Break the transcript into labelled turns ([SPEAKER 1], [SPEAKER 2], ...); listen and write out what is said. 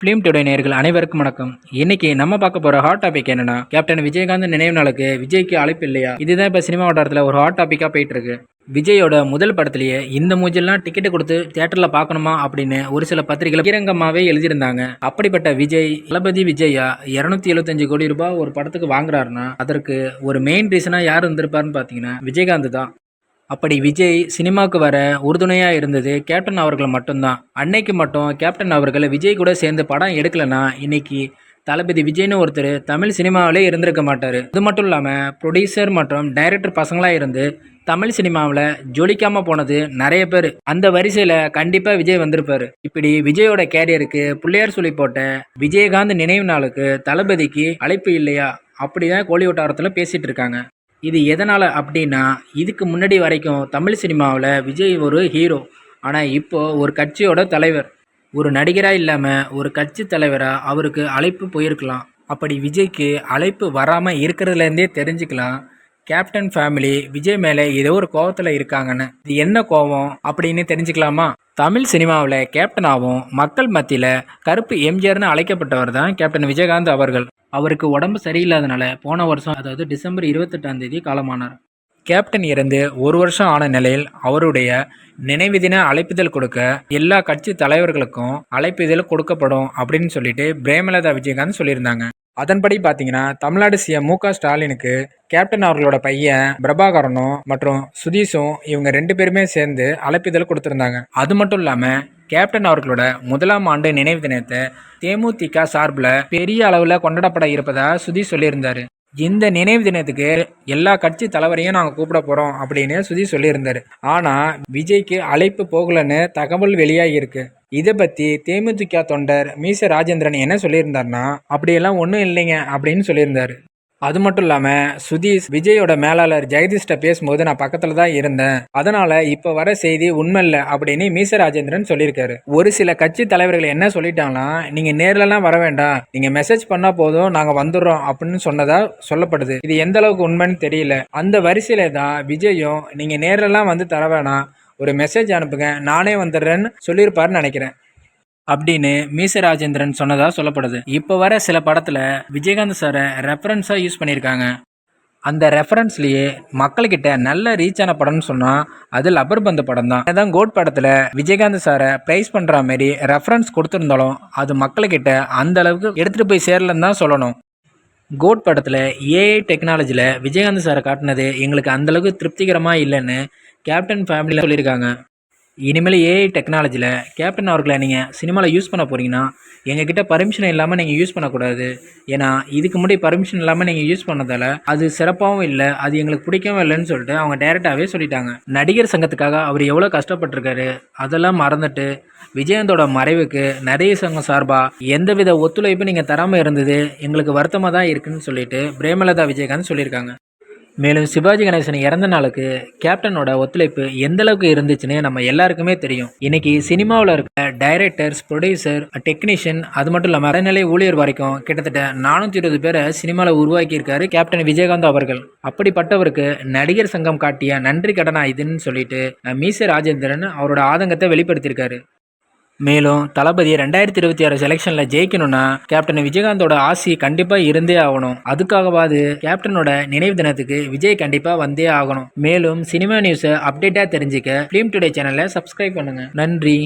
[SPEAKER 1] Film today நேயர்கள் அனைவருக்கும் வணக்கம். இன்னைக்கு நம்ம பார்க்க போற ஹாட் டாபிக் என்னன்னா கேப்டன் விஜயகாந்த் நினைவு நாளுக்கு விஜய்க்கு அழைப்பு இல்லையா? இதுதான் இப்போ சினிமா வட்டாரத்தில் ஒரு ஹாட் டாப்பிக்காக போயிட்டு இருக்கு. விஜயோட முதல் படத்திலேயே இந்த மூஞ்செல்லாம் டிக்கெட் கொடுத்து தியேட்டர்ல பார்க்கணுமா அப்படின்னு ஒரு சில பத்திரிகைகள் பகிரங்கமாவே எழுதியிருந்தாங்க. அப்படிப்பட்ட விஜய் தளபதி விஜயா இருநூத்தி எழுபத்தஞ்சு கோடி ரூபாய் ஒரு படத்துக்கு வாங்குறாருன்னா அதற்கு ஒரு மெயின் ரீசனா யார் இருந்திருப்பாருன்னு பாத்தீங்கன்னா விஜயகாந்த் தான். அப்படி விஜய் சினிமாவுக்கு வர உறுதுணையாக இருந்தது கேப்டன் அவர்கள் மட்டும்தான். அன்னைக்கு மட்டும் கேப்டன் அவர்கள் விஜய் கூட சேர்ந்து படம் எடுக்கலைன்னா இன்னைக்கு தளபதி விஜய்னு ஒருத்தர் தமிழ் சினிமாவிலே இருந்திருக்க மாட்டார். அது மட்டும் இல்லாமல் ப்ரொடியூசர் மற்றும் டைரக்டர் பசங்களாக இருந்து தமிழ் சினிமாவில் ஜொலிக்காமல் போனது நிறைய பேர். அந்த வரிசையில் கண்டிப்பாக விஜய் வந்திருப்பார். இப்படி விஜயோட கேரியருக்கு பிள்ளையார் சொல்லி போட்ட விஜயகாந்த் நினைவு நாளுக்கு தளபதிக்கு அழைப்பு இல்லையா? அப்படிதான் கோழி வட்டாரத்தில் பேசிகிட்டு இருக்காங்க. இது எதனால் அப்படின்னா இதுக்கு முன்னாடி வரைக்கும் தமிழ் சினிமாவில் விஜய் ஒரு ஹீரோ ஆனால் இப்போது ஒரு கட்சியோட தலைவர். ஒரு நடிகராக இல்லாமல் ஒரு கட்சி தலைவராக அவருக்கு அழைப்பு போயிருக்கலாம். அப்படி விஜய்க்கு அழைப்பு வராமல் இருக்கிறதுலேருந்தே தெரிஞ்சுக்கலாம். கேப்டன் ஃபேமிலி விஜய் மேலே ஏதோ ஒரு கோவத்தில் இருக்காங்கன்னு. இது என்ன கோவம் அப்படின்னு தெரிஞ்சுக்கலாமா? தமிழ் சினிமாவில் கேப்டனாகவும் மக்கள் மத்தியில் கருப்பு எம்ஜிஆர்னு அழைக்கப்பட்டவர் தான் கேப்டன் விஜயகாந்த் அவர்கள். அவருக்கு உடம்பு சரியில்லாதனால போன வருஷம் அதாவது டிசம்பர் இருபத்தெட்டாம் தேதி காலமானார். கேப்டன் இறந்து ஒரு வருஷம் ஆன நிலையில் அவருடைய நினைவு தின அழைப்பிதழ் கொடுக்க எல்லா கட்சி தலைவர்களுக்கும் அழைப்பிதழ் கொடுக்கப்படும் அப்படின்னு சொல்லிட்டு பிரேமலதா விஜயகாந்த் சொல்லியிருந்தாங்க. அதன்படி பார்த்தீங்கன்னா தமிழ்நாடு சிஎம் மு க ஸ்டாலினுக்கு கேப்டன் அவர்களோட பையன் பிரபாகரனும் மற்றும் சுதீஷும் இவங்க ரெண்டு பேருமே சேர்ந்து அழைப்பிதழ் கொடுத்துருந்தாங்க. அது மட்டும் இல்லாமல் கேப்டன் அவர்களோட முதலாம் ஆண்டு நினைவு தினத்தை தேமுதிக சார்பில் பெரிய அளவில் கொண்டாடப்பட இருப்பதா சுதி சொல்லியிருந்தார். இந்த நினைவு தினத்துக்கு எல்லா கட்சி தலைவரையும் நாங்கள் கூப்பிட போகிறோம் அப்படின்னு சுதி சொல்லியிருந்தார். ஆனால் விஜய்க்கு அழைப்பு போகலன்னு தகவல் வெளியாகி இருக்கு. இதை பற்றி தேமுதிக தொண்டர் மீச ராஜேந்திரன் என்ன சொல்லியிருந்தாருன்னா அப்படியெல்லாம் ஒன்றும் இல்லைங்க அப்படின்னு சொல்லியிருந்தார். அது மட்டும் இல்லாமல் சுதீஷ் விஜயோட மேலாளர் ஜெகதீஷ்ட பேசும்போது நான் பக்கத்தில் தான் இருந்தேன். அதனால இப்போ வர செய்தி உண்மை இல்லை அப்படின்னு மீச ராஜேந்திரன் சொல்லியிருக்காரு. ஒரு சில கட்சி தலைவர்கள் என்ன சொல்லிட்டாங்கன்னா நீங்கள் நேர்லலாம் வர வேண்டாம். நீங்கள் மெசேஜ் பண்ணால் போதும். நாங்கள் வந்துடுறோம். அப்படின்னு சொன்னதா சொல்லப்படுது. இது எந்த அளவுக்கு உண்மைன்னு தெரியல. அந்த வரிசையில தான் விஜயும் நீங்கள் நேர்லலாம் வந்து தர வேணாம். ஒரு மெசேஜ் அனுப்புங்க. நானே வந்துடுறேன்னு சொல்லியிருப்பாருன்னு நினைக்கிறேன். அப்படின்னு மீச ராஜேந்திரன் சொன்னதா சொல்லப்படுது. இப்போ வர சில படத்தில் விஜயகாந்த் சாரை ரெஃபரன்ஸாக யூஸ் பண்ணியிருக்காங்க. அந்த ரெஃபரன்ஸ்லேயே மக்கள்கிட்ட நல்ல ரீச் ஆன படம்னு சொன்னால் அது லப்பர் பந்து படம் தான். அதான் கோட் படத்தில் விஜயகாந்த் சாரை ப்ரைஸ் பண்ணுற மாதிரி ரெஃபரன்ஸ் கொடுத்துருந்தாலும் அது மக்கள்கிட்ட அந்த அளவுக்கு எடுத்துகிட்டு போய் சேரலன்னு தான் சொல்லணும். கோட் படத்தில் ஏஐ டெக்னாலஜியில் விஜயகாந்த் சாரை காட்டினது எங்களுக்கு அந்தளவுக்கு திருப்திகரமாக இல்லைன்னு கேப்டன் ஃபேமிலியில் சொல்லியிருக்காங்க. இனிமேல் ஏஐ டெக்னாலஜியில் கேப்டன் அவர்களை நீங்கள் சினிமாவில் யூஸ் பண்ண போகிறீங்கன்னா எங்ககிட்ட பர்மிஷன் இல்லாமல் நீங்கள் யூஸ் பண்ணக்கூடாது. ஏன்னா இதுக்கு முன்னாடி பர்மிஷன் இல்லாமல் நீங்கள் யூஸ் பண்ணதால் அது சிறப்பாகவும் இல்லை அது எங்களுக்கு பிடிக்கவும் இல்லைன்னு சொல்லிட்டு அவங்க டேரெக்டாகவே சொல்லிட்டாங்க. நடிகர் சங்கத்துக்காக அவர் எவ்வளோ கஷ்டப்பட்டிருக்காரு அதெல்லாம் மறந்துட்டு விஜயந்தோட மறைவுக்கு நிறைய சங்கம் சார்பாக எந்தவித ஒத்துழைப்பும் நீங்கள் தராமல் இருந்தது எங்களுக்கு வருத்தமாக தான் இருக்குன்னு சொல்லிட்டு பிரேமலதா விஜயகாந்த் சொல்லியிருக்காங்க. மேலும் சிவாஜி கணேசன் இறந்த நாளுக்கு கேப்டனோட ஒத்துழைப்பு எந்த அளவுக்கு இருந்துச்சுன்னு நம்ம எல்லாருக்குமே தெரியும். இன்னைக்கு சினிமாவில் இருக்க டைரக்டர்ஸ் ப்ரொடியூசர் டெக்னீஷியன் அது மட்டும் இல்லாமல் அறநிலை ஊழியர் வரைக்கும் கிட்டத்தட்ட நானூற்றி இருபது பேரை சினிமாவில் உருவாக்கியிருக்காரு கேப்டன் விஜயகாந்த் அவர்கள். அப்படிப்பட்டவருக்கு நடிகர் சங்கம் காட்டிய நன்றி கடனா இதுன்னு சொல்லிட்டு மீச ராஜேந்திரன் அவரோட ஆதங்கத்தை வெளிப்படுத்தியிருக்காரு. மேலும் தளபதி ரெண்டாயிரத்தி இருபத்தி ஆறு செலெக்ஷனில் ஜெயிக்கணும்னா கேப்டன் விஜயகாந்தோட ஆசி கண்டிப்பாக இருந்தே ஆகணும். அதுக்காகவாது கேப்டனோட நினைவு தினத்துக்கு விஜய் கண்டிப்பாக வந்தே ஆகணும். மேலும் சினிமா நியூஸை அப்டேட்டாக தெரிஞ்சுக்க ஃபிலிம் டுடே சேனலை சப்ஸ்கிரைப் பண்ணுங்கள் நன்றி.